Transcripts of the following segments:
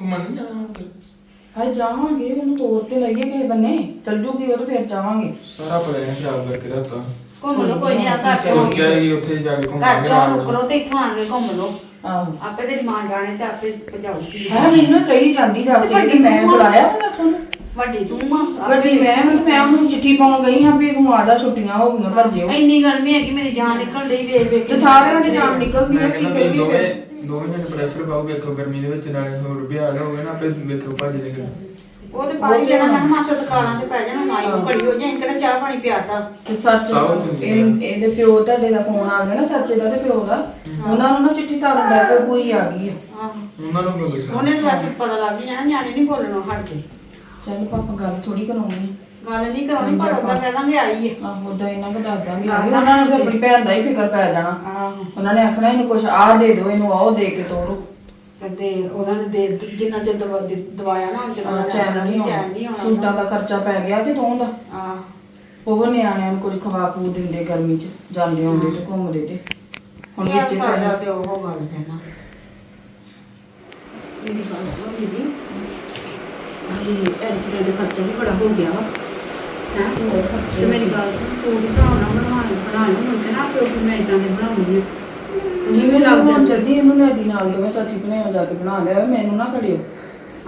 ਘੁੰਮਣ ਨਹੀਂ ਜਾਣਾ ਹੁਣ ਫਿਰ? ਹਾਏ ਜਾਵਾਂਗੇ ਉਹਨੂੰ ਤੋਰ ਤੇ ਲਈਏ ਕਿਸੇ ਬੰਨੇ। ਚੱਲ ਜੂਗੀ ਉਹ ਤੇ ਫਿਰ ਜਾਵਾਂਗੇ। ਸਾਰਾ ਪਲਾਨ ਖਰਾਬ ਕਰਕੇ ਰੱਖਤਾ ਘੁੰਮ ਲਓ ਕੋਈ ਨਹੀਂ ਆ ਘਰ ਚੋਂ ਸੋਚਿਆ ਸੀ ਉੱਥੇ ਜਾ ਕੇ ਘਰ ਘੁੰਮਾਂਗੇ ਚੋਂ ਨਾਲ। ਮੁਕਰੋ ਤੇ ਇੱਥੋਂ ਆਣ ਕੇ ਘੁੰਮ ਲਓ। ਆਹੋ। ਆਪੇ ਤੇਰੀ ਮਾਂ ਜਾਣੇ ਤੇ ਆਪੇ ਭਜਾਉਗੀ ਹੈ ਮੈਨੂੰ ਕਹੀ ਜਾਂਦੀ ਦੱਸ ਤੇ ਵੱਡੀ ਕਿ ਮੈਂ ਆ। ਬੁਲਾਇਆ ਉਹਨਾਂ ਤੁਹਾਨੂੰ ਵੱਡੀ ਤੂੰ ਆ ਆਪੇ। ਵੱਡੀ ਮੈਂ ਮੈਂ ਤੇ ਮੈਂ ਉਹਨੂੰ ਚਿੱਠੀ ਪਾਉਣ ਗਈ ਹਾਂ ਵੀ ਤੂੰ ਆ ਜਾ ਛੁੱਟੀਆਂ ਹੋ ਗਈਆਂ ਭੱਜਿਓ। ਇੰਨੀ ਗਰਮੀ ਹੈ ਕਿ ਮੇਰੀ ਜਾਨ ਨਿਕਲ ਰਹੀ ਵੇਖ ਵੇਖ ਤੇ ਸਾਰਿਆਂ ਦੀ ਜਾਨ ਨਿਕਲਦੀ ਮੈਂ ਹੈ ਕੀ ਕਹਿੰਦਾ ਵੀ ਕਰੀਏ ਦੋਵੇਂ ਫਿਰ? ਦੋਵੇਂ ਜਣੇ ਪ੍ਰੈਸ਼ਰ ਪਾਓ ਵੇਖੋ ਗਰਮੀ ਦੇ ਵਿੱਚ ਨਾਲੇ ਹੋਰ ਹਾਲ ਹੋਵੇ ਨਾ ਆਪੇ ਵੇਖੋ ਭੱਜ ਦੇ ਉਹ ਤੇ ਪਾਣੀ ਦੇਣਾ ਮੈਂ ਕਿਹਾ ਮਾਸਾ ਦੁਕਾਨਾਂ ਤੇ ਪੈ ਜਾਣਾ ਮਾਈ ਨੂੰ ਘੜੀ ਹੋ ਜਾਏ ਕਿਹੜਾ ਚਾਹ ਪਾਣੀ ਪਿਆਤਾ? ਤੇ ਸੱਚ ਆਹੋ ਚੰਗੀ ਇਹ- ਗੱਲ। ਇਹਦੇ ਪਿਓ ਤੁਹਾਡੇ ਦਾ ਫੋਨ ਆ ਗਿਆ ਨਾ ਚਾਚੇ ਦਾ ਤੇ ਪਿਓ ਦਾ। ਉਹਨਾਂ ਨੂੰ ਨਾ ਚਿੱਠੀ ਤਾਂ ਲੈ ਕੇ ਕੋਈ ਆ ਗਈ ਹੈ। ਆਹੋ ਉਹਨਾਂ ਨੂੰ ਕੋਈ ਗੁੱਸਾ ਉਹਨੇ ਤਾਂ ਵੈਸੇ ਪਤਾ ਲੱਗ ਹੀ ਜਾਣਾ ਨਿਆਣੇ ਨਹੀਂ ਬੋਲਣੋਂ ਹਟ ਕੇ। ਚੱਲ ਪਾਪਾ ਗੱਲ ਥੋੜੀ ਕਰਾਉਣੀ ਹੈ ਗੱਲ ਨਹੀਂ ਕਰਾਉਣੀ ਪਰ ਉਹਦਾ ਕਹਿ ਦਾਂਗੇ ਆਈ ਹੈ ਆਹੋ ਉਦਾਂ ਇਹਨਾਂ ਕੋ ਦੱਸ ਦਾਂਗੇ। ਦੱਸ ਉਹਨਾਂ ਨੇ ਤਾਂ ਆਪਣੀ ਭੈਣ ਦਾ ਹੀ ਫਿਕਰ ਪੈ ਜਾਣਾ। ਆਹੋ। ਉਹਨਾਂ ਨੇ ਆਖਣਾ ਇਹਨੂੰ ਕੁਝ ਆਹ ਦੇ ਦਿਓ ਇਹਨੂੰ ਆਹ ਦੇ ਕੇ ਤੋਰੋ। ਤੇ ਉਹਨਾਂ ਨੇ ਦੇ ਜਿੰਨਾ ਚਿਰ ਦਵਾ ਦਿ- ਦਵਾਇਆ ਨਾ ਉਹਨਾਂ ਆਹ, ਚੈਨ ਨਹੀਂ ਚੈਨ ਨਹੀਂ ਹੋਣਾ ਹੋਣਾ ਸੂਟਾਂ ਦਾ ਖਰਚਾ ਪੈ ਗਿਆ ਕਿ ਤੋਂ ਦਾ? ਆਹ। ਉਹ ਨਿਆਣਿਆਂ ਨੂੰ ਕੁਝ ਖਵਾ ਖੂ ਦਿੰਦੇ ਗਰਮੀ 'ਚ ਜਾਂਦੇ ਆਉਂਦੇ ਤੇ ਘੁੰਮਦੇ ਤੇ। ਹੁਣ ਯਾਰ ਵਿੱਚ ਸਾਡਾ ਪੈ ਤੇ ਉਹ ਗੱਲ ਹੈ ਨਾ। ਮੇਰੀ ਗੱਲ ਸੁਣੋ ਦੀਦੀ। ਇਹ ਐਰਕੀਆ ਦੇ ਖਰਚਾ ਵੀ ਬੜਾ ਹੋ ਗਿਆ ਵਾ। ਹੈ ਹੋਰ ਖਰਚੇ ਤੇ ਮੇਰੀ ਗੱਲ ਸੁਣੋ ਸੂਟ ਬਣਾਉਣਾ ਬਣਵਾਉਣਾ ਬਣਾਉਣਾ ਹੁੰਦੇ ਨਾ ਆਪੇ ਫਿਰ ਮੈਂ ਇਦਾਂ ਦੇ ਬਣਾਉਂਗੀ। ਜਿਵੇਂ ਮੈਨੂੰ ਲੱਗ ਲੱਗ ਜਾਂ ਜਾਂਦਾ ਚੱਲਦੀ ਇਹਨੂੰ ਲੈ ਦੀ ਨਾਲ ਦੋਵੇਂ ਚਾਚੀ ਬਣਾਇਆ ਜਾ ਕੇ ਬਣਾ ਲਿਆ ਮੈਨੂੰ ਨਾ ਕੜਿਓ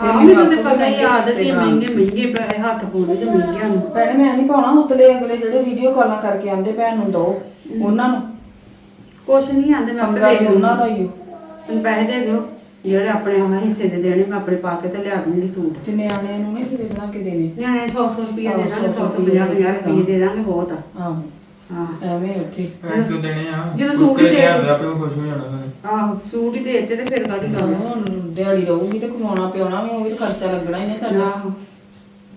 ਆਹ ਮੈਨੂੰ ਤੇ ਪਤਾ ਹੀ ਆ, ਆਦਤ ਹੀ ਆ, ਮਹਿੰਗੇ ਮਹਿੰਗੇ ਪੈਸੇ ਹੱਥ ਪਾਉਣੇ ਤੇ ਮਹਿੰਗਿਆਂ ਨੂੰ। ਭੈਣੇ ਮੈਂ ਨਹੀਂ ਪਾਉਣਾ ਉਤਲੇ ਅਗਲੇ ਜਿਹੜੇ ਵੀਡੀਓ ਕਾਲਾਂ ਕਰਕੇ ਆਂਦੇ ਭੈਣ ਨੂੰ ਦੋ ਉਹਨਾਂ ਨੂੰ। ਕੁਛ ਨਹੀਂ ਆਂਦੇ ਮੈਂ ਪੰਗਾ ਆਪੇ ਤੇ ਦੇ ਉਹਨਾਂ ਦੂੰਗੀ ਦਾ ਹੀ ਓ। ਮੈਨੂੰ ਪੈਸੇ ਦੇ ਦਿਓ। ਜਿਹੜੇ ਆਪਣੇ ਹਾਂ ਹਿੱਸੇ ਦੇ ਦੇਣੇ ਮੈਂ ਆਪਣੇ ਪਾ ਕੇ ਤੇ ਲਿਆ ਦੂੰਗੀ ਸੂਟ। ਤੇ ਨਿਆਣਿਆਂ ਨੂੰ ਨਹੀਂ ਕਿਤੇ ਬਣਾ ਕੇ ਦੇਣੇ ਨਿਆਣੇ 100 100 ਰੁਪਏ ਦੇ ਦਾਂਗੇ 100 100 50 50 ਰੁਪਏ ਦੇ ਦਾਂਗੇ ਬਹੁਤ ਆ। ਆਹੋ। ਹਾਂ। ਐਵੇਂ ਉੱਥੇ। ਪੈਸੇ ਤੋਂ ਦੇਣੇ ਆ? ਜਦੋਂ ਸੂਟ ਹੀ ਦੇ- ਲਿਆਵੇ ਆਪੇ ਉਹ ਖੁਸ਼ ਹੋ ਜਾਣਾ ਉਹਨਾਂ ਨੇ ਆਹੋ ਸੂਟ ਹੀ ਦੇ ਦਿੱਤੇ ਤੇ ਫਿਰ ਕਾਹਦੀ ਗੱਲ ਆ? ਹੁਣ ਦਿਹਾੜੀ ਰਹੂਗੀ ਤੇ ਕਮਾਉਣਾ ਪਿਆਉਣਾ ਵੀ ਉਹ ਵੀ ਤਾਂ ਖਰਚਾ ਲੱਗਣਾ ਹੀ ਨੇ ਸਾਡਾ। ਆਹੋ।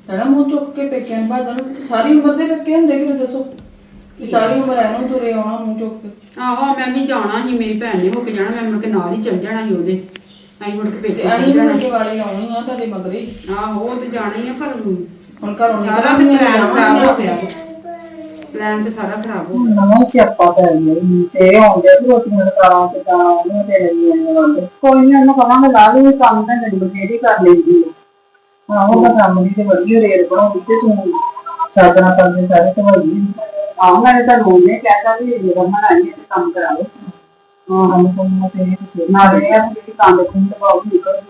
ਹੈਨਾ ਮੂੰਹ ਚੁੱਕ ਕੇ ਪੇਕਿਆਂ ਨੂੰ ਭਾਜਣਾ ਤੇ ਸਾਰੀ ਉਮਰ ਦੇ ਪੇਕੇ ਹੁੰਦੇ ਕਿਤੇ ਦੱਸੋ? ਵੀ ਸਾਰੀ ਉਮਰ ਐਨੂੰ ਤੁਰੇ ਆਉਣਾ ਮੂੰਹ ਚੁੱਕ ਕੇ। ਆਹੋ ਮੈਂ ਵੀ ਜਾਣਾ ਸੀ ਮੇਰੀ ਭੈਣ ਨੇ ਹੋ ਕੇ ਜਾਣਾ ਮੈਂ ਮੁੜ ਕੇ ਨਾਲ ਹੀ ਚੱਲ ਜਾਣਾ ਸੀ ਉਹਦੇ। ਅਸੀਂ ਮੁੜ ਕੇ ਤੇ ਪੇਕੇ ਚੱਲ ਅਸੀਂ ਜਾਣਾ। ਮੁੜ ਕੇ ਵਾਰੀ ਲਾਉਣੀ ਆ ਤੁਹਾਡੇ ਮਗਰੇ ਆਹੋ ਉਹ ਤੇ ਜਾਣਾ ਹੀ ਆ ਪਰ ਹੁਣ ਘਰੋਂ ਸਾਰਾ ਤੇ ਨਿਕਲਾਂਗੇ ਪਲਾਨ ਖਰਾਬ ਹੋ ਗਿਆ। ਪਲਾਨ ਤੇ ਸਾਰਾ ਖਰਾਬ ਹੋ ਗਿਆ। ਨਵਾਂ ਸਿਆਪਾ ਪੈ ਗਿਆ ਈ ਤੇ ਆਉਂਦੇ ਵੀ ਰੋਟੀਆਂ ਦੁਕਾਨਾਂ ਤੇ ਜਾਣਾ ਉਹਨੂੰ ਤੇ ਨਹੀਂ ਆਉਂਦੇ ਕੋਈ ਨਹੀਂ ਉਹਨੂੰ ਕਹਾਂਗੇ ਲਾ ਲਈ ਕੰਮ ਤਾਂ ਜਿਹੜੀ ਬਥੇਰੀ ਕਰ ਲੈਂਦੀ ਹੈ ਆਹੋ ਮੈਂ ਕੰਮ ਦੀ ਤੇ ਵਧੀਆ ਰੇਟ ਬਣਾਉਂਦੀ ਤੇ ਤੂੰ ਸਾਧਨਾ ਕਰਦੇ ਸਾਰੇ ਤੇ ਵਧੀਆ ਆਹ ਮੈਂ ਤਾਂ ਲੋਨੇ ਕਹਿੰਦਾ ਵੀ ਇਹ ਰਮਨ ਆਈ ਹੈ ਤੇ ਕੰਮ ਕਰਾਓ। ਹਾਂ ਹਾਂ ਮੈਂ ਤੇ ਇਹ ਤੇ ਨਾਲੇ ਇਹ ਜਿਹੜੀ ਕੰਮ ਦੇ ਖੁੰਦ ਬਾਬੂ ਨਿਕਲ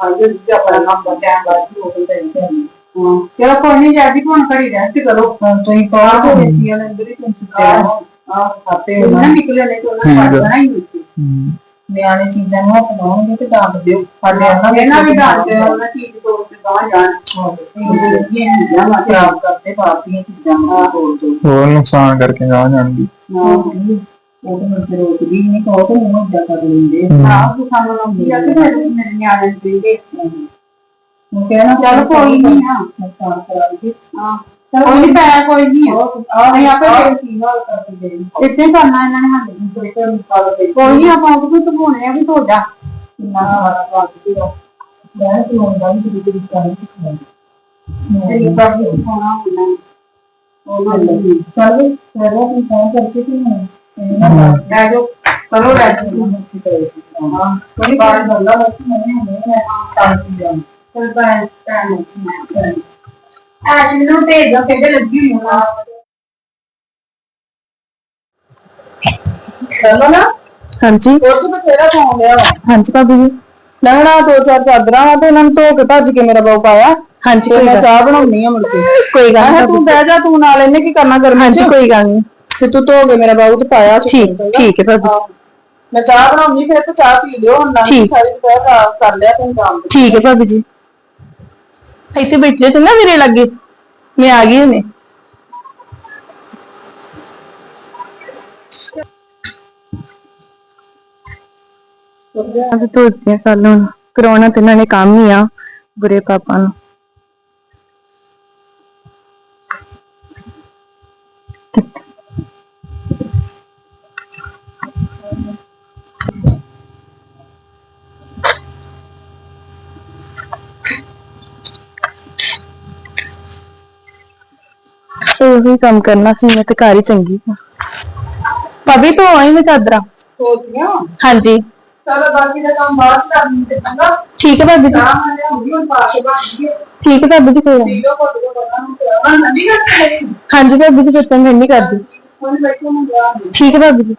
ਆਈਏ ਜੀ ਆਪਣਾ ਕੰਮ ਦਾ ਟਾਈਮ ਬਾਅਦ ਉਹ ਤੇ ਨਹੀਂ ਹਾਂ ਚਲੋ ਕੋਈ ਨਹੀਂ ਜਾਂਦੀ ਹੁਣ ਘੜੀ ਰੈਸਟ ਕਰੋ। ਤੁਸੀਂ ਪਾਸ ਹੋ ਗਈ ਉਹਨਾਂ ਅੰਦਰ ਹੀ ਤੁਸੀਂ ਆਹ ਆਹ ਆਪੇ ਉਹਨਾਂ ਨਿਕਲੇ ਨੇ ਤੇ ਉਹਨਾਂ ਪੜਨਾ ਹੀ ਨਹੀਂ ਨਿਆਣੇ ਚੀਜ਼ਾਂ ਨੂੰ ਅਪਣਾਉਣਗੇ ਤੇ ਡਾਂਟ ਦਿਓ। ਸਾਡੇ ਉਹਨਾਂ ਇਹਨਾਂ ਵੀ ਡਾਂਟ ਦਿਓ। ਉਹਨਾਂ ਚੀਜ਼ ਤੋੜ ਕੇ ਬਾਹਰ ਜਾਣ। ਇਹ ਚੀਜ਼ਾਂ ਮਾ ਖਰਾਬ ਕਰਦੇ ਪਾਰਟੀਆਂ ਚੀਜ਼ਾਂ ਨੂੰ ਤੋੜ ਦੋ। ਹੋਰ ਨੁਕਸਾਨ ਕਰਕੇ ਨਾ ਜਾਣਗੀ। ਉਹ ਤਾਂ ਮੇਰੇ ਰੋਕਦੀ ਨਹੀਂ ਕਹੋ ਤਾਂ ਮੂੰਹ ਜਾ ਕਰ ਲੈਂਦੇ ਆਹ ਤੂੰ ਸਾਨੂੰ ਲਾਉਂਦੀ ਆ ਤੇ ਮੇਰੇ ਮੇਰੇ ਨਿਆਣੇ ਦੇ ਦੇ ਉਹ ਕਹਿਣਾ ਚੱਲ ਕੋਈ ਨਹੀਂ ਆ ਨੁਕਸਾਨ ਕਰਾ ਦੇ ਹਾਂ ਕੋਈ ਨਹੀਂ ਪੈ ਕੋਈ ਨਹੀਂ ਆ ਅਸੀਂ ਆਪੇ ਫੇਰ ਕੀ ਹਾਲ ਕਰਕੇ ਦੇ ਇੱਥੇ ਕਰਨਾ ਇਹਨਾਂ ਨੇ ਸਾਡੇ ਦੂਸਰੇ ਘਰ ਨਿਕਾਲ ਦੇ ਕੋਈ ਨਹੀਂ ਆਪਾਂ ਉਹ ਕੋਈ ਧੋਣੇ ਆ ਵੀ ਧੋ ਜਾ ਕਿੰਨਾ ਸਾਰਾ ਬਾਤ ਦੀ ਮੈਂ ਤੇ ਹੁੰਦਾ ਵੀ ਕਿਤੇ ਕਿਤੇ ਕਰ ਨਹੀਂ ਤੇ ਕਰ ਦੇ ਹੋਣਾ ਹੁੰਦਾ ਉਹ ਨਾ ਲੱਗੀ ਚੱਲ ਫਿਰ ਉਹ ਵੀ ਪਹੁੰਚ ਕਰਕੇ ਤੇ ਮੈਂ ਲੈ ਜੋ ਕਰੋ ਲੈ ਜੋ ਹਾਂ ਕੋਈ ਬਾਤ ਬੰਦਾ ਬਸ ਮੈਂ ਨਹੀਂ ਤਾਂ ਕੀ ਜਾਣ ਚਲ ਬਾਏ ਤਾਂ ਮੈਂ ਅੱਜ ਨੂੰ ਭੇਜ ਦੋ ਕਿਹਦੇ ਲੱਗੀ ਹੋਈ ਹਾਂ ਚਲੋ ਨਾ ਹਾਂਜੀ ਹੋਰ ਤਾਂ ਤੇਰਾ ਫੋਨ ਲਿਆ ਵਾ ਹਾਂਜੀ ਭਾਬੀ ਜੀ ਲੈਣਾ ਦੋ ਚਾਰ ਚਾਦਰਾਂ ਵਾ ਤੇ ਇਹਨਾਂ ਨੂੰ ਧੋ ਕੇ ਭੱਜ ਕੇ ਮੇਰਾ ਬਾਉ ਪਾਇਆ ਹਾਂਜੀ ਤੇ ਕੋਈ ਮੈਂ ਗੱਲ ਚਾਹ ਬਣਾਉਣੀ ਆ ਮੁੜ ਕੇ ਕੋਈ ਗੱਲ ਮੈਂ ਕਿਹਾ ਨਹੀਂ ਤੂੰ ਬਹਿ ਜਾ ਤੂੰ ਨਾਲ ਇਹਨੇ ਕੀ ਕਰਨਾ ਗਰਮੀ ਹਾਂਜੀ ਚ ਕੋਈ ਗੱਲ ਨਹੀਂ ਤੇ ਤੂੰ ਧੋ ਕੇ ਮੇਰਾ ਬਾਉ ਤੇ ਪਾਇਆ ਠੀਕ ਠੀਕ ਹੈ ਭਾਬੀ। ਮੈਂ ਚਾਹ ਬਣਾਉਣੀ ਫਿਰ ਤੂੰ ਚਾਹ ਪੀ ਲਿਓ ਹੁਣ ਠੀਕ। ਸਾਰੀ ਦੁਪਹਿਰ ਦਾ ਕਰ ਲਿਆ ਤੂੰ ਕੰਮ। ਠੀਕ ਹੈ ਭਾਬੀ ਜੀ। ਇੱਥੇ ਬੈਠੇ ਤੇ ਨਾ ਵੀਰੇ ਲੱਗੇ। ਮੈਂ ਆ ਗਈ ਹੁਣੇ। ਅੱਜ ਤੋਂ ਚੱਲ ਹੁਣ ਕਰਾਉਣਾ ਤੇ ਇਹਨਾਂ ਨੇ ਕੰਮ ਹੀ ਆ ਬੁਰੇ ਪਾਪਾ ਨੂੰ। ਉਹੀ ਕੰਮ ਕਰਨਾ ਸੀ ਮੈਂ ਤੇ ਘਰ ਹੀ ਚੰਗੀ ਸਾਂ ਭਾਬੀ ਤੋਂ ਆਈ ਮੈਂ ਚਾਦਰਾ? ਸੋਚੀਆਂ ਹਾਂਜੀ। ਚਲ ਬਾਕੀ ਦਾ ਕੰਮ ਬਾਅਦ ਚ ਕਰ ਲਈ ਤੇ ਚੰਗਾ। ਠੀਕ ਹੈ ਭਾਬੀ ਜੀ। ਚਾਹ ਮੈਂ ਲਿਆਉਂਦੀ ਹੁਣ ਪਾ ਕੇ ਬਣ ਗਈ ਹੈ। ਠੀਕ ਹੈ ਭਾਬੀ ਜੀ ਕੋਈ ਗੱਲ ਨੀ। ਪੀ ਲਓ ਘੁੱਟ ਕੇ ਪਤਾ ਨੂੰ ਚਾਹ ਬਣ ਨਹੀਂ ਕਰਦੀ ਹਾਂਜੀ ਭਾਬੀ ਜੀ ਜਤਨ ਨਹੀਂ ਕਰਦੀ। ਹੁਣ ਬੈਠੋ ਮੈਂ ਜਾ ਰਹੀ ਠੀਕ ਹੈ ਭਾਬੀ ਜੀ।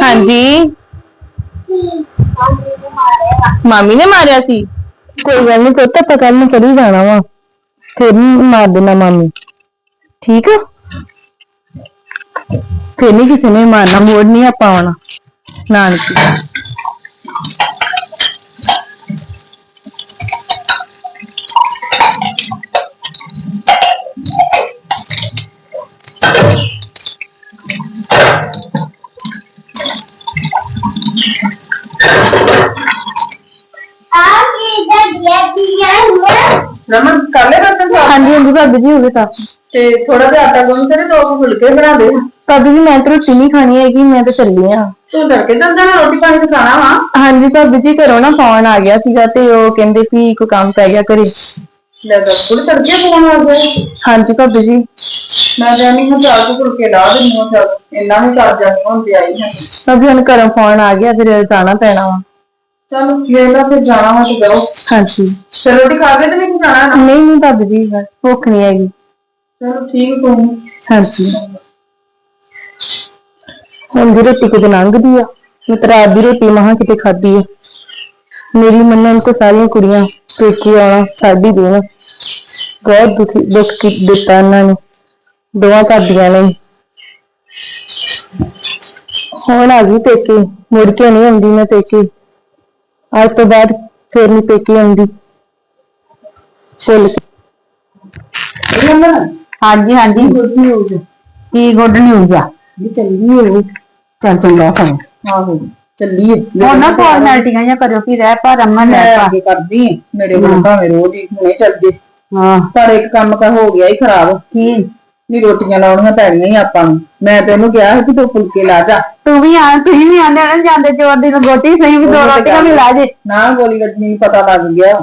ਹਾਂਜੀ। ਮਾਮੀ ਨੇ ਮਾਰਿਆ ਸੀ? ਕੋਈ ਗੱਲ ਨਹੀਂ ਪੁੱਤ, ਆਪਾਂ ਕੱਲ ਨੂੰ ਚਲੀ ਜਾਣਾ ਵਾ। ਫਿਰ ਨੀ ਮਾਰ ਦੇਣਾ ਮਾਮੀ। ਠੀਕ ਆ? ਫਿਰ ਨਹੀਂ ਕਿਸੇ ਨੇ ਮਾਰਨਾ, ਮੋੜ ਨਹੀਂ ਆਪਾਂ ਆਉਣਾ। ਨਾਨਕੀ। ਰਮਨ ਕਾਲੇ ਬਰਤਨ ਚ ਹਾਂਜੀ ਹਾਂਜੀ ਭਾਬੀ ਜੀ ਹੋ ਗਏ ਤਾਂ। ਤੇ ਥੋੜਾ ਜਿਹਾ ਆਟਾ ਗੁੰਨ ਕੇ ਤੇ ਦੋ ਕੁ ਫੁਲਕੇ ਬਣਾ ਦੇ। ਭਾਬੀ ਜੀ ਮੈਂ ਤਾਂ ਰੋਟੀ ਨਹੀਂ ਖਾਣੀ ਹੈਗੀ ਮੈਂ ਤਾਂ ਚੱਲੀ ਆ। ਤੂੰ ਕਰਕੇ ਚੱਲ ਜਾਣਾ ਰੋਟੀ ਪਾਣੀ ਤੇ ਖਾਣਾ ਵਾ। ਹਾਂਜੀ ਭਾਬੀ ਜੀ ਘਰੋਂ ਨਾ ਫੋਨ ਆ ਗਿਆ ਸੀਗਾ ਤੇ ਉਹ ਕਹਿੰਦੇ ਸੀ ਕੋਈ ਕੰਮ ਪੈ ਗਿਆ ਘਰੇ। ਲੈ ਦੱਸ ਕੁੜ ਕਰਕੇ ਫੋਨ ਆ ਗਿਆ। ਹਾਂਜੀ ਭਾਬੀ ਜੀ। ਮੈਂ ਜਾਨੀ ਹਾਂ ਚਾਰ ਕੁ ਫੁਲਕੇ ਲਾ ਦਿੰਦੀ ਹਾਂ ਚੱਲ ਇੰਨਾ ਵੀ ਕਰ ਜਾਣੀ ਹੁਣ ਤੇ ਆਈ ਹਾਂ। ਭਾਬੀ ਹੁਣ ਘਰੋਂ ਫੋਨ ਆ ਗਿਆ ਫਿਰ ਜਾਣਾ ਪੈਣਾ ਵਾ। ਚਲ ਵੇਲਾ ਫਿਰ ਜਾਣਾ ਵਾ ਤੇ ਕਰੋ ਹਾਂਜੀ। ਫਿਰ ਰੋਟੀ ਖਾ ਕੇ ਤੇ ਨਹੀਂ ਜਾਣਾ ਨਾ? ਨਹੀਂ ਨਹੀਂ ਭਾਬੀ ਜੀ ਬਸ ਭੁੱਖ ਨਹੀਂ ਹੈਗੀ। ਚਲੋ ਠੀਕ ਤੂੰ। ਹਾਂਜੀ। ਹੁਣ ਦੀ ਰੋਟੀ ਕਿਤੇ ਲੰਘਦੀ ਆ। ਮੈਂ ਤਾਂ ਰਾਤ ਦੀ ਰੋਟੀ ਮਹਾਂ ਕਿਤੇ ਖਾਧੀ ਆ। ਮੇਰੀ ਮੰਨਣ ਤੇ ਸਾਰੀਆਂ ਕੁੜੀਆਂ ਪੇਕੇ ਆਉਣਾ ਛੱਡ ਹੀ ਦੇਣ। ਬਹੁਤ ਦੁਖੀ ਦੁੱਖ ਕੀ ਦਿੱਤਾ ਇਹਨਾਂ ਨੇ। ਦੋਵਾਂ ਭਾਬੀਆਂ ਨੇ। ਹੁਣ ਆ ਗਈ ਪੇਕੇ। ਮੁੜ ਕੇ ਨਹੀਂ ਆਉਂਦੀ ਮੈਂ ਪੇਕੇ। ਅੱਜ ਤੋਂ ਬਾਅਦ ਫੇਰ ਨਹੀਂ ਪੇਕੇ ਆਉਂਦੀ। ਚਲ ਹਾਂਜੀ ਹਾਂਜੀ। Good news? ਕੀ ਗੁੱਡ ਨਿਊਜ਼ ਆ? ਚੱਲੀ ਹੋ ਚੱਲ ਚੰਗਾ ਸਾਨੂੰ ਆਹੋ ਚੱਲੀਏ ਹੁਣ ਨਾ ਫਾਰਮੈਲਟੀਆਂ ਜਾਂ ਕਰਿਓ ਕਿ ਰਹਿ ਪਾ ਰਮਨ ਰਹਿ ਪਾ ਅੱਗੇ ਕਰਦੀ ਮੇਰੇ ਕੋਲ ਭਾਵੇਂ ਰੋਜ਼ ਹੀ ਹੁਣੇ ਚੱਲ ਜੇ। ਹਾਂ। ਪਰ ਇੱਕ ਕੰਮ ਕਾ ਹੋ ਗਿਆ ਹੀ ਖਰਾਬ। ਕੀ? ਨਹੀਂ ਰੋਟੀਆਂ ਲਾਉਣੀਆਂ ਪੈਣੀਆਂ ਹੀ ਆਪਾਂ ਨੂੰ। ਮੈਂ ਤੇ ਉਹਨੂੰ ਕਿਹਾ ਸੀ ਕਿ ਤੂੰ ਫੁਲਕੇ ਲਾ ਜਾ। ਤੂੰ ਵੀ ਆ ਤੁਸੀਂ ਵੀ ਆਂਦੇ ਨਾ ਜਾਂਦੇ ਚੋਰ ਦੀ ਗੋਟੀ ਸਹੀ ਵੀ ਦੋ ਰੋਟੀਆਂ ਵੀ ਲਾ ਜੇ। ਨਾ ਗੋਲੀ ਵੱਜਣੀ ਨੂੰ ਪਤਾ ਲੱਗ ਗਿਆ।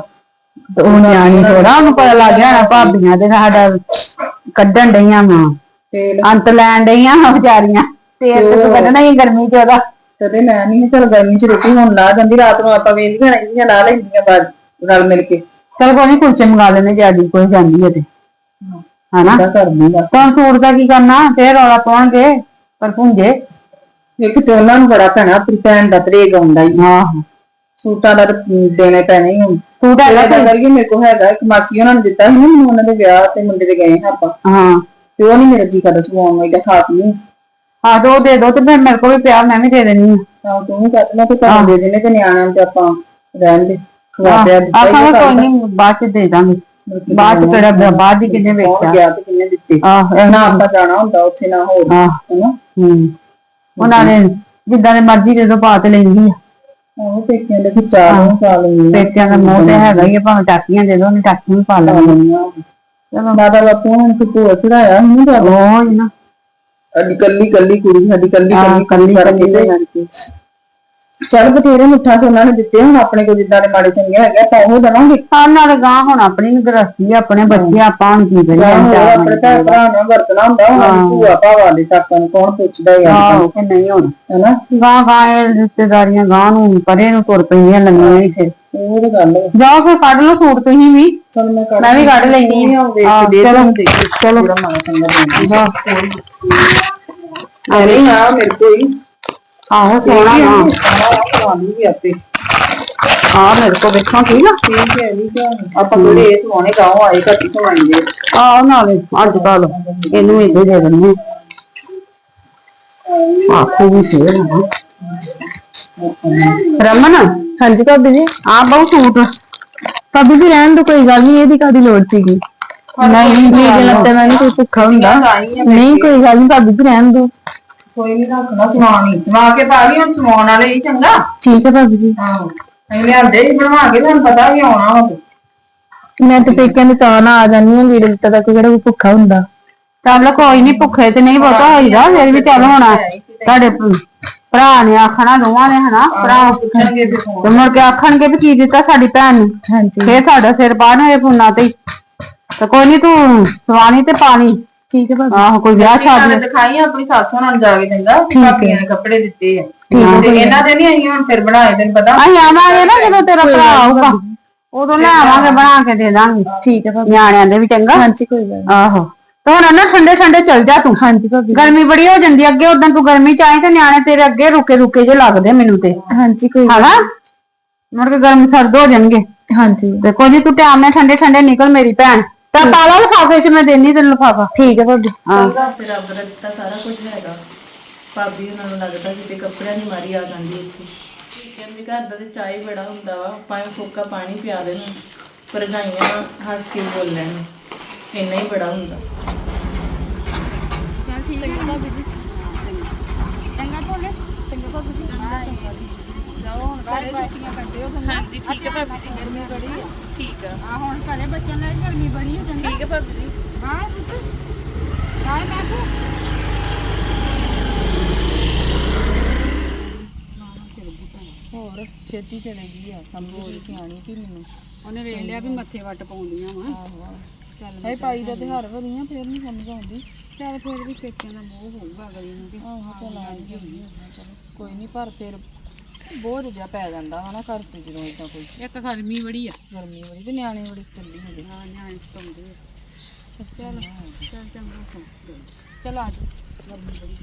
ਤੇ ਉਹ ਨਿਆਣੀ ਥੋੜਾ ਉਹਨੂੰ ਪਤਾ ਲੱਗ ਗਿਆ ਨਾ ਭਾਬੀਆਂ ਦੇ ਸਾਡਾ ਕੱਢਣ ਡਈਆਂ ਮਾਂ ਤੇ ਅੰਤ ਲੈਣ ਡਈਆਂ ਵਿਚਾਰੀਆਂ। ਤੇ ਤੂੰ ਕੱਢਣਾ ਹੀ ਗਰਮੀ ਚ ਉਹਦਾ। ਕਦੇ ਮੈਂ ਨਹੀਂ ਚਲ ਗਰਮੀ ਚ ਰੋਟੀ ਹੁਣ ਲਾ ਜਾਂਦੀ ਰਾਤ ਨੂੰ ਆਪਾਂ ਵੇਂਦੀਆਂ ਰਹਿੰਦੀਆਂ ਲਾ ਲੈਂਦੀਆਂ ਬਾਅਦ ਰਲ ਮਿਲ ਕੇ। ਚਲ ਕੋਈ ਨੀ ਕੁਲਚੇ ਮੰਗਾ ਲੈਣੇ ਜਿਆਦੀ ਕੋਈ ਜਾਂਦੀ ਹੈ ਤੇ। ਹਨਾ? ਤਾਂ ਆ। ਤਾਂ ਸੂਟ ਦਾ ਕੀ ਕਰਨਾ? ਫੇਰ ਰੌਲਾ ਪਾਉਣਗੇ ਪਰ ਪੁੰਜੇ ਇੱਕ ਤੇ ਉਹਨਾਂ ਨੂੰ ਬੜਾ ਭੈਣਾ ਆਪਣੀ ਭੈਣ ਦਾ ਤਰੇਗ ਆਉਂਦਾ ਹੀ। ਆਹੋ ਸੂਟਾਂ ਦਾ ਤਾਂ ਦੇਣੇ ਪੈਣੇ ਹੀ ਹੁਣ। ਸੂਟ ਹੈਗਾ ਇਹਦਾ ਕਰਕੇ ਮੇਰੇ ਕੋਲ ਹੈਗਾ ਇੱਕ ਮਾਸੀ ਉਹਨਾਂ ਨੇ ਦਿੱਤਾ ਸੀ ਨਾ ਮੈਨੂੰ ਉਹਨਾਂ ਦੇ ਵਿਆਹ ਤੇ ਮੁੰਡੇ ਦੇ ਗਏ ਹਾਂ ਆਪਾਂ। ਹਾਂ। ਤੇ ਉਹ ਨਹੀਂ ਮੇਰਾ ਜੀ ਕਰਦਾ ਸਵਾਉਣ ਨੂੰ ਇਹਦਾ ਖਾਸ ਨਹੀਂ। ਹਾਂ ਦੋ ਦੇ ਦੋ ਤੇ ਫਿਰ ਮੇਰੇ ਕੋਲ ਵੀ ਪਿਆ ਮੈਂ ਵੀ ਦੇ ਦੇਣੀ ਆ ਤਾਂ ਤੂੰ ਵੀ ਕੱਟ ਲੈ ਤੇ ਤੁਹਾਨੂੰ ਦੇ ਦੇਣੇ ਤੇ ਨਿਆਣਿਆਂ ਨੂੰ ਤੇ ਆਪਾਂ ਰਹਿਣ ਦੇ। ਖਵਾ ਪਿਆ ਦਿੱਤਾ ਆਖਾਂਗੇ ਆ ਕੋਈ ਨਹੀਂ ਬਾਅਦ ਚ ਦੇ ਦਾਂਗੇ। ਬਾਅਦ ਚ ਕਿਹੜਾ ਬਾਅਦ ਹੀ ਕਿੰਨੇ ਵੇਖਿਆ ਗਿਆ ਤੇ ਕਿੰਨੇ ਦਿੱਤੇ? ਆਹ ਨਾ ਆਪਾਂ ਜਾਣਾ ਹੁੰਦਾ ਉੱਥੇ ਨਾ ਹੋਰ। ਹਨਾ? ਹੂੰ। ਉਹਨਾਂ ਨੇ ਜਿੱਦਾਂ ਦੇ ਮਰਜ਼ੀ ਦੇ ਦੋ ਪਾ ਤੇ ਲੈਂਦੀ ਆ। ਉਹ ਪੇਕਿਆਂ ਦੇ ਵਿੱਚ ਚਾਰ ਨੂੰ ਪਾ ਲੈਂਦੇ ਪੇਕਿਆਂ ਦਾ ਮੋਹ ਤੇ ਹੈਗਾ ਹੀ ਆ ਭਾਵੇਂ ਟਾਕੀਆਂ ਦੇ ਦੋ ਉਹਨੇ ਟਾਕੀਆਂ ਵੀ ਪਾ ਲੈਣੀਆਂ ਚਲੋ। ਮਾਤਾ ਬਾਪੂ ਨੂੰ ਤੇ ਭੂਆ ਚੜਾਇਆ ਨਹੀਂ ਕਰ ਉਹ ਹੀ ਨਾ। ਸਾਡੀ ਕੱਲੀ ਕੱਲੀ ਕੁੜੀ ਸਾਡੀ ਕੱਲੀ ਕੱਲੀ ਕਰਕੇ ਚੱਲ ਬਥੇਰੇ ਮਿੱਠਾ ਤੇ ਉਹਨਾਂ ਨੇ ਦਿੱਤੇ ਹੁਣ ਆਪਣੇ ਕੋਲ ਜਿੱਦਾਂ ਦੇ ਮਾੜੇ ਚੰਗੇ ਹੈਗੇ ਆਪਾਂ ਉਹ ਦੇਵਾਂਗੇ। ਹਾਂ ਨਾਲ ਗਾਂ ਹੁਣ ਆਪਣੀ ਵੀ ਗ੍ਰਸਤੀ ਆਪਣੇ ਬੱਚੇ ਆਪਾਂ ਹੁਣ ਕੀ ਜਾਂ ਹੋਰ ਕਰੀਏ ਆਪਣੇ ਭੈਣ ਭਰਾ ਨਾਲ ਵਰਤਣਾ ਹੁੰਦਾ ਉਹਨਾਂ ਨੂੰ ਭੂਆ ਭਾਵਾ ਦੇ ਚਾਕਾਂ ਨੂੰ ਕੌਣ ਪੁੱਛਦਾ ਯਾਰ ਕਿ ਨਹੀਂ ਹੁਣ। ਹੈਨਾ? ਗਾਂ ਗਾਂ ਇਹ ਰਿਸ਼ਤੇਦਾਰੀਆਂ ਗਾਂ ਨੂੰ ਪਰੇ ਨੂੰ ਤੁਰ ਪਈਆਂ ਲੰਮੀਆਂ ਹੀ ਫਿਰ। ਉਹ ਤਾਂ ਗੱਲ ਹੈ। ਜਾਓ ਫਿਰ ਕੱਢ ਲਓ ਸੂਟ ਤੁਸੀਂ ਵੀ। ਚਲ ਮੈਂ ਕੱਢ ਮੈਂ ਵੀ ਕੱਢ ਲੈਣੀ ਆ ਦੇਖ ਹਾਂ, ਕੇ ਦੇ ਚਲੋ। ਚਲੋ। ਚਲੋ ਮਾਂ ਚੰਗਾ ਹਾਂ। ਅਰੇ ਨਾ ਮੇਰੇ ਕੋਈ ਆਹੋ ਸੋਹਣਾ ਗਾਂ ਆਉਂਦੀ ਆਪੇ ਆ ਮੇਰੇ ਕੋ ਵੇਖਾਂ ਕੀ ਨਾ। ਠੀਕ ਹੈ ਨਹੀਂ ਕਿਉਂ ਆਪਾਂ ਥੋੜੇ ਇਹ ਸੋਹਣੇ ਗਾਉਂ ਆਏ ਘੱਟ ਸੋਹਣੇ ਆਹ ਨਾਲੇ ਅੱਜ ਕੱਲ ਇਹਨੂੰ ਇਹਦੇ ਦੇ ਦਿੰਦੇ ਆਖੋ ਵੀ ਫੇਰ ਨਾ ਰਮਨ ਹਾਂਜੀ ਭਾਬੀ ਜੀ। ਆ ਬਹੁ ਸੂਟ। ਭਾਬੀ ਜੀ ਰਹਿਣ ਤੋਂ ਕੋਈ ਗੱਲ ਨਹੀਂ ਇਹਦੀ ਕਾਦੀ ਲੋੜ ਸੀਗੀ? ਨਹੀਂ ਮੇਰੇ ਕੋਈ ਭੁੱਖਾ ਹੁੰਦਾ। ਨਹੀਂ ਕੋਈ ਗੱਲ ਨਹੀਂ ਭਾਬੀ ਜੀ ਰਹਿਣ ਦੋ। ਕੋਈ ਨਹੀਂ ਰੱਖਣਾ ਸਮਾਨ ਹੀ। ਸਵਾ ਕੇ ਪਾ ਲਈ ਹੁਣ ਸਮਾਨ ਵਾਲੇ ਹੀ ਚੰਗਾ। ਠੀਕ ਹੈ ਭਾਬੀ ਜੀ। ਹਾਂ ਅਸੀਂ ਲਿਆਂਦੇ ਹੀ ਬਣਵਾ ਕੇ ਤੁਹਾਨੂੰ ਪਤਾ ਵੀ ਆਉਣਾ ਵਾ ਮੈਂ ਤੇ ਪੇਕਿਆਂ ਦੇ ਚਾਹ ਨਾਲ ਆ ਜਾਂਦੀ ਹਾਂ ਲੀੜੇ ਲੱਤਾ ਦਾ ਕੋਈ ਕਿਹੜਾ ਕੋਈ ਭੁੱਖਾ ਹੁੰਦਾ। ਚੱਲ ਕੋਈ ਨਹੀਂ ਭੁੱਖੇ ਤੇ ਨਹੀਂ ਬਹੁਤਾ ਹੋਈਦਾ ਫਿਰ ਵੀ ਚੱਲ ਹੋਣਾ ਤੁਹਾਡੇ ਭ- ਭਰਾ ਨੇ ਆਖਣਾ ਦੋਵਾਂ ਨੇ ਹਨਾ ਭਰਾ ਵੀ ਫੋਨ ਤੇ ਮੁੜ ਕੇ ਆਖਣਗੇ ਵੀ ਕੀ ਦਿੱਤਾ ਸਾਡੀ ਭੈਣ ਨੂੰ। ਹਾਂਜੀ। ਫੇਰ ਸਾਡਾ ਸਿਰ ਬਾਹਰ ਹੋਏ ਫੋਨਾਂ ਤੇ ਹੀ। ਤੇ ਕੋਈ ਨਹੀਂ ਤੂੰ ਸਵਾਣੀ ਤੇ ਪਾਣੀ। ਠੀਕ ਹੈ ਭਾਬੀ। ਆਹੋ ਕੋਈ ਵਿਆਹ ਸ਼ਾਦੀ ਦਿਖਾਈ ਆਪਣੀ ਸੱਸ ਹੋਣਾ ਨੂੰ ਜਾ ਕੇ ਠੀਕ ਹੈ। ਭਾਬੀਆਂ ਨੇ ਕੱਪੜੇ ਦਿੱਤੇ ਆ। ਹੈ। ਤੇ ਇਹਨਾਂ ਦੇ ਨਹੀਂ ਅਸੀਂ ਹੁਣ ਫਿਰ ਬਣਾਏ ਤੈਨੂੰ ਪਤਾ। ਅਸੀਂ ਆਵਾਂਗੇ ਨਾ ਜਦੋਂ ਤੇਰਾ ਭਰਾ ਆਊਗਾ। ਉਦੋਂ ਲੈ ਆਵਾਂਗੇ ਬਣਾ ਕੇ ਦੇ ਦਾਂਗੇ। ਠੀਕ ਹੈ ਭਾਬੀ। ਨਿਆਣਿਆਂ ਦੇ ਵੀ ਚੰਗਾ। ਹਾਂਜੀ ਕੋਈ ਗੱਲ ਨੀ। ਆਹੋ। ਤੇ ਹੁਣ ਨਾ ਠੰਡੇ ਠੰਡੇ ਚੱਲ ਜਾ ਤੂੰ। ਹਾਂਜੀ ਭਾਬੀ। ਗਰਮੀ ਬੜੀ ਹੋ ਜਾਂਦੀ ਆ, ਅੱਗੇ ਉਦੋਂ ਤੂੰ ਗਰਮੀ ਚ ਆਈ ਤੇ ਨਿਆਣੇ ਤੇਰੇ ਅੱਗੇ ਰੁਕੇ ਰੁਕੇ ਜੇ ਲੱਗਦੇ ਮੈਨੂੰ ਤੇ। ਹਾਂਜੀ ਕੋਈ ਗੱਲ ਹਨਾ? ਮੁੜ ਕੇ ਗਰਮ ਸਰਦ ਹੋ ਜਾਣਗੇ। ਹਾਂਜੀ। ਦੇਖੋ ਜੀ ਤੂੰ ਟਾਈਮ ਨਾਲ ਠੰਡੇ ਠੰਡੇ ਨਿਕਲ ਮੇਰੀ ਭੈਣ। ਤਾਂ ਪਾਲਾ ਲਿਫਾਫੇ ਚ ਮੈਂ ਦੇਣੀ ਤੈਨੂੰ ਲਿਫਾਫਾ। ਠੀਕ ਹੈ ਭਾਬੀ ਹਾਂ। ਤੇ ਰੱਬ ਦਾ ਦਿੱਤਾ ਸਾਰਾ ਕੁਝ ਹੈਗਾ। ਭਾਬੀ ਉਹਨਾਂ ਨੂੰ ਲੱਗਦਾ ਕਿਤੇ ਕੱਪੜਿਆਂ ਦੀ ਮਾਰੀ ਆ ਜਾਂਦੀ ਇੱਥੇ। ਕਹਿੰਦੇ ਘਰ ਦਾ ਤੇ ਚਾਹ ਹੀ ਬੜਾ ਹੁੰਦਾ ਵਾ। ਭਾਵੇਂ ਫੋਕਾ ਪਾਣੀ ਪਿਆ ਦੇਣ ਭਰਜਾਈਆਂ ਹੱਸ ਕੇ ਬੋਲ ਲੈਣ ਇੰਨਾ ਹੀ ਬੜਾ ਹੁੰਦਾ। ਹਾਂਜੀ। ਠੀਕ ਹੈ ਭਾਬੀ ਜੀ। ਗਰਮੀ ਬੜੀ ਹੈ ਠੀਕ ਆ। ਆ ਹੁਣ ਘਰੇ ਬੱਚਿਆਂ ਨਾਲ ਗਰਮੀ ਬੜੀ ਹੈ ਠੀਕ ਹੈ ਭਾਬੀ ਜੀ। ਹੋਰ? ਛੇਤੀ ਚਲੇ ਗਈ ਆ ਸਮਝੋ ਸਿਆਣੀ ਵੀ ਮੈਨੂੰ। ਉਹਨੇ ਵੇਖ ਲਿਆ ਵੀ ਮੱਥੇ ਵੱਟ ਪਾਉਂਦੀਆਂ ਵਾ। ਆਹੋ ਚੱਲ ਹੈ ਪਾਈ ਦਾ ਤਿਉਹਾਰ ਵਧੀਆਂ ਫੇਰ ਨਹੀਂ ਸਮਝ ਆਉਂਦੀ। ਚੱਲ ਫਿਰ ਵੀ ਪੇਕਿਆਂ ਦਾ ਮੋਹ ਹੋਊਗਾ ਅਗਲੀ ਨੂੰ ਕਿ ਆਹੋ ਚੱਲ ਆ ਗਈ ਚਲੋ ਕੋਈ ਨਹੀਂ ਪਰ ਫਿਰ ਬੋਝ ਜਿਹਾ ਪੈ ਜਾਂਦਾ ਹਨਾ ਘਰ ਤੇ ਜਦੋਂ ਇਦਾਂ ਕੋਈ। ਇੱਕ ਗਰਮੀ ਬੜੀ ਆ। ਗਰਮੀ ਬੜੀ ਤੇ ਨਿਆਣੇ ਬੜੀ ਸਤੰਦੀ ਹੁੰਦੇ ਹਾਂ ਨਿਆਣੇ ਸਤਾਉਂਦੇ ਆ। ਚੱਲ ਚੱਲ ਚੰਗਾ। ਸੋ ਚੱਲ ਆ ਜਾ ਗਰਮੀ ਬੜੀ